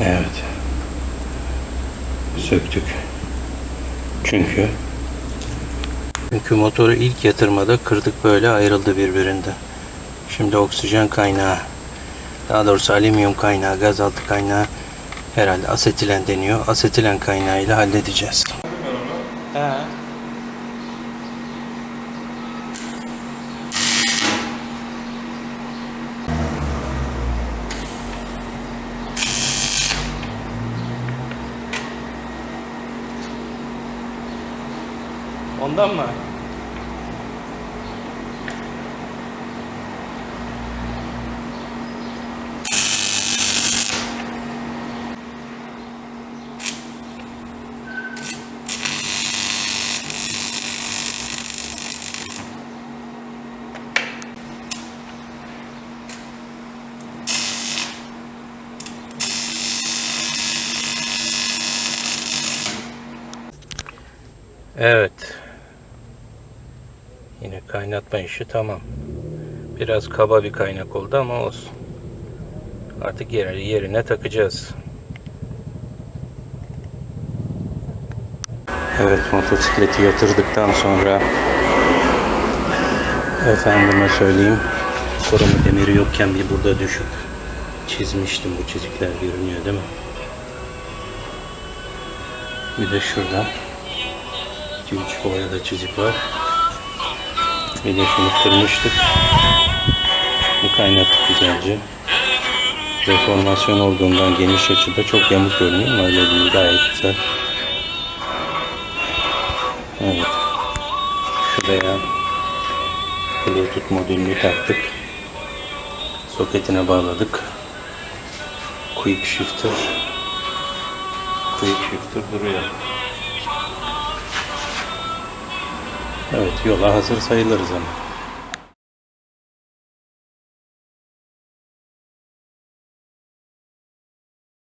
Evet. Söktük. Çünkü çünkü motoru ilk yatırmada kırdık böyle ayrıldı birbirinden. Şimdi oksijen kaynağı daha doğrusu alüminyum kaynağı, gazaltı kaynağı herhalde asetilen deniyor. Asetilen kaynağıyla halledeceğiz. He. Ondan mı? Evet. Yine kaynatma işi tamam. Biraz kaba bir kaynak oldu ama olsun. Artık yerine, yerine takacağız. Evet motosikleti yatırdıktan sonra efendime söyleyeyim koruma demiri yokken bir burada düşüp çizmiştim. Bu çizikler görünüyor değil mi? Bir de şurada 2-3 boyada çizik var. Bir de şunu kırmıştık. Bu kaynattık güzelce. Deformasyon olduğundan geniş açıda çok yamuk görünüyor ama öyle değil. Gayet güzel. Evet. Şuraya Bluetooth modülünü taktık. Soketine bağladık. Quick Shifter. Quick Shifter duruyor. Evet yola hazır sayılırız ama.